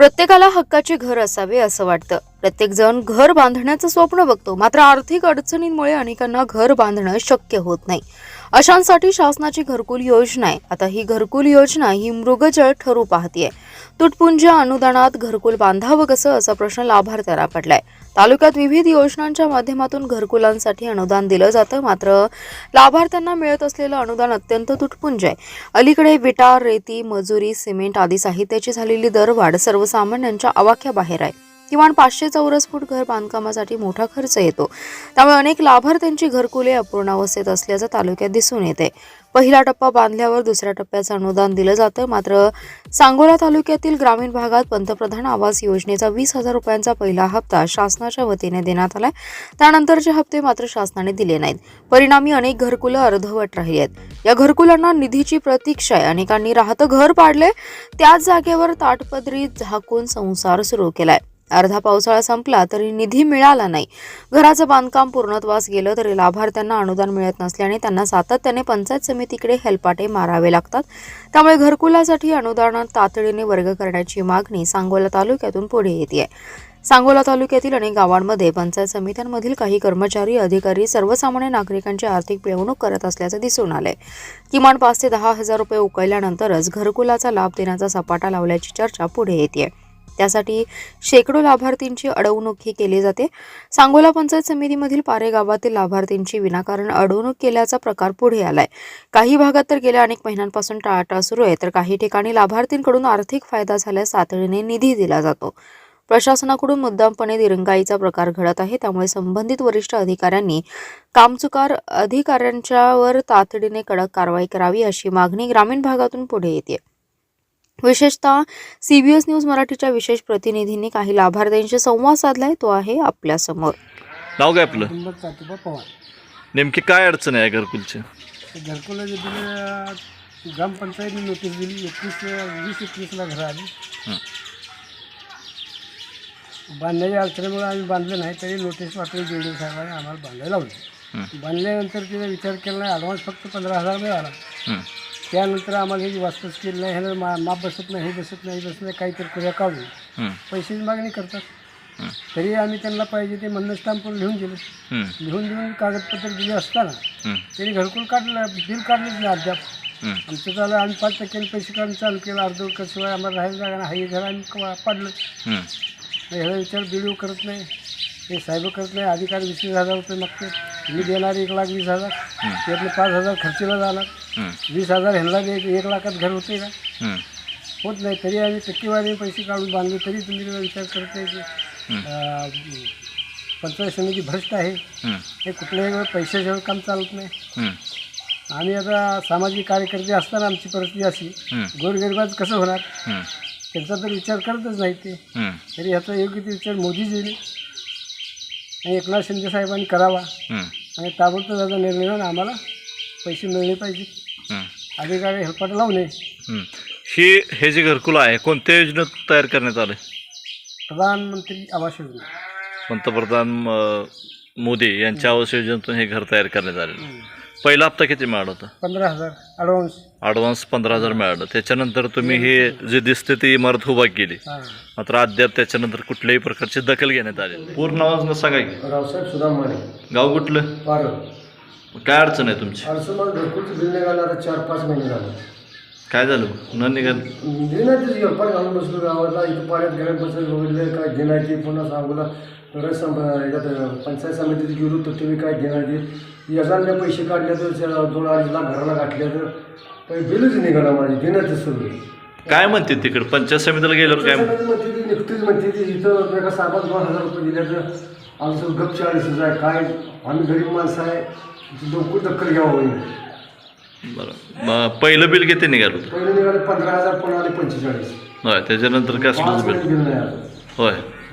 प्रत्येकाला हक्काचे घर असावे असं वाटतं. प्रत्येकजण घर बांधण्याचं स्वप्न बघतो. मात्र आर्थिक अडचणींमुळे अनेकांना घर बांधणं शक्य होत नाही. अशांसाठी शासनाची घरकुल योजना आहे. आता ही घरकुल योजना ही मृगजळ ठरू पाहतीये. तुटपुंज अनुदानात घरकुल बांधावं कसं? असा प्रश्न लाभार्थ्याला पडलाय. तालुक्यात विविध योजनांच्या माध्यमातून घरकुलांसाठी अनुदान दिलं जातं. मात्र लाभार्थ्यांना मिळत असलेलं अनुदान अत्यंत तुटपुंज आहे. अलीकडे विटा रेती मजुरी सिमेंट आदी साहित्याची झालेली दरवाढ सर्वसामान्यांच्या आवाक्याबाहेर आहे. किमान पाचशे चौरस फूट घर बांधकामासाठी मोठा खर्च येतो. त्यामुळे अनेक लाभार्थ्यांची घरकुले अपूर्णावस्थेत असल्याचं तालुक्यात दिसून येते. पहिला टप्पा बांधल्यावर दुसऱ्या टप्प्याचं अनुदान दिलं जातं. मात्र सांगोला तालुक्यातील ग्रामीण भागात पंतप्रधान आवास योजनेचा वीस हजार रुपयांचा पहिला हप्ता शासनाच्या वतीने देण्यात आलाय. त्यानंतरचे हप्ते मात्र शासनाने दिले नाहीत. परिणामी अनेक घरकुलं अर्धवट राहिली आहेत. या घरकुलांना निधीची प्रतीक्षा आहे. अनेकांनी राहतं घर पाडले त्याच जागेवर ताटपदरी झाकून संसार सुरू केलाय. अर्धा पावसाळा संपला तरी निधी मिळाला नाही. घराचं बांधकाम पूर्णत्वास गेलं तरी लाभार्थ्यांना अनुदान मिळत नसल्याने त्यांना सातत्याने पंचायत समितीकडे हेलपाटे मारावे लागतात. त्यामुळे घरकुलासाठी अनुदान तातडीने वर्ग करण्याची मागणी सांगोला तालुक्यातून पुढे येते सांगोला तालुक्यातील अनेक गावांमध्ये पंचायत समित्यांमधील काही कर्मचारी अधिकारी सर्वसामान्य नागरिकांची आर्थिक पिळवणूक करत असल्याचं दिसून आलंय. किमान पाच ते दहा हजार रुपये उकळल्यानंतरच घरकुलाचा लाभ देण्याचा सपाटा लावल्याची चर्चा पुढे येते त्यासाठी शेकडो लाभार्थींची अडवणूकही केली जाते. सांगोला पंचायत समितीमधील पारे गावातील लाभार्थींची विनाकारण अडवणूक केल्याचा प्रकार पुढे आलाय. काही भागात तर गेल्या अनेक महिन्यांपासून टाळाटाळ सुरू आहे तर काही ठिकाणी लाभार्थींकडून आर्थिक फायदा झाल्यास तातडीने निधी दिला जातो. प्रशासनाकडून मुद्दामपणे दिरंगाईचा प्रकार घडत आहे त्यामुळे संबंधित वरिष्ठ अधिकाऱ्यांनी कामचुकार अधिकाऱ्यांच्यावर तातडीने कडक कारवाई करावी अशी मागणी ग्रामीण भागातून पुढे येते विशेषतः सीबीएस न्यूज मराठीच्या विशेष प्रतिनिधींनी काही लाभार्थ्यांशी संवाद साधलाय. तो आहे आपल्यासमोर नाव काय आपलं? कुटुंब चातुबा पवार. नेमकी काय अडचण आहे घरकुलची? घरकुला जे दिले ग्रामपंचायतने नोटीस दिली. एकवीस वीस एकवीसला घरं आली. हं. बांधण्याच्या अडचणीमुळे आम्ही बांधलं नाही तरी नोटीस पाठवून बिल्डिंग साहेबांनी आम्हाला बांधायला लावली. हं. बांधल्यानंतर तिने विचार केला नाही ॲडव्हान्स फक्त पंधरा हजार मिळाला हं. त्यानंतर आम्हाला हे वास्तूच केलं नाही ह्याला मा माप बसत नाही हे बसत नाही हे बसत नाही काहीतरी कुऱ्या काढून हं. पैशाची मागणी करतात हं. तरी आम्ही त्यांना पाहिजे ते म्हणणं स्टॅम्पवर लिहून दिलं हं. लिहून देऊन कागदपत्र दिले असताना हं. त्यांनी घरकुल काढलं बिल काढलंच नाही अद्याप हं. आमचं झालं आम्ही पाच टक्क्याने पैसे काढून चालू केलं अर्ध शिवाय आम्हाला राहायला जागा नाही हे घर आम्ही पाडलं हं. ह्याचा विचार बिडिओ करत नाही हे साहेब करत नाही अधिकारी वीस हजार रुपये मागते मी देणार एक लाख वीस हजार. त्यातले पाच हजार खर्चीला जाणार. वीस हजार ह्यांना दे एक लाखात घर होते का. होत नाही तरी आम्ही टक्केवारी पैसे काढून बांधले तरी तुम्ही विचार करत नाही की पंचायत समिती भ्रष्ट आहे हं. कुठल्याही वेळ पैशाशिवाय काम चालत नाही. आम्ही आता सामाजिक कार्यकर्ते असताना आमची परिस्थिती अशी. गोरगरिबाचं कसं होणार. त्यांचा तर विचार करतच नाही ते. तरी ह्याचा योग्य ते विचार मोदीजीने आणि एकनाथ शिंदे साहेबांनी करावा. आणि ताबडतोब त्याचा निर्णय घेऊन आम्हाला पैसे मिळले पाहिजे. अधिकारी हेल्पाट लावणे हं. ही हे जे घरकुल आहे कोणत्या योजनेत तयार करण्यात आलं प्रधानमंत्री आवास योजना. पंतप्रधान मोदी यांच्या आवास योजनेतून हे घर तयार करण्यात आलेलं पहिला हप्ता किती मिळाला होता? पंधरा हजार. ॲडव्हान्स ॲडव्हान्स पंधरा हजार मिळालं. त्याच्यानंतर तुम्ही हे जे दिसते ती इमारत उभा केली. हां. मात्र अद्याप त्याच्यानंतर कुठल्याही प्रकारची दखल घेण्यात आली पूर्ण आवाज सांगा की. रावसाहेब सुदाम माने गाव कुठलं? पार काय अडचण आहे तुमची? अर्ज मला घरकुलचं बिल निघालं आता चार पाच महिने झाले. काय झालं न निघाल? घालून बसलो गावाला. इथं पाण्यात गेल्या बसलं काय ते पुन्हा सांगूला सम याच्यात पंचायत गेलो तर तुम्ही काय घेणार ते? यजांना पैसे काढले तर दोन अडीच लाख घराला घातले तर काही बिलच निघाला माझे दिनाचीच सगळं. काय म्हणते तिकडे? पंचायत समितीला गेल्यावर काय म्हणते ती निघतीच म्हणते ती. इथं एका साहेबात दोन हजार रुपये दिले तर आमचं गप चाळीस हजार आहे. काय आम्ही गरीब माणसं आहे. लवकर दखल घ्यावं होईल बरं. मग पहिलं बिल किती निघालं होतं? पहिले निघाले पंधरा हजार पण आले पंचेचाळीस. होय त्याच्यानंतर काय बिल? नाही होय.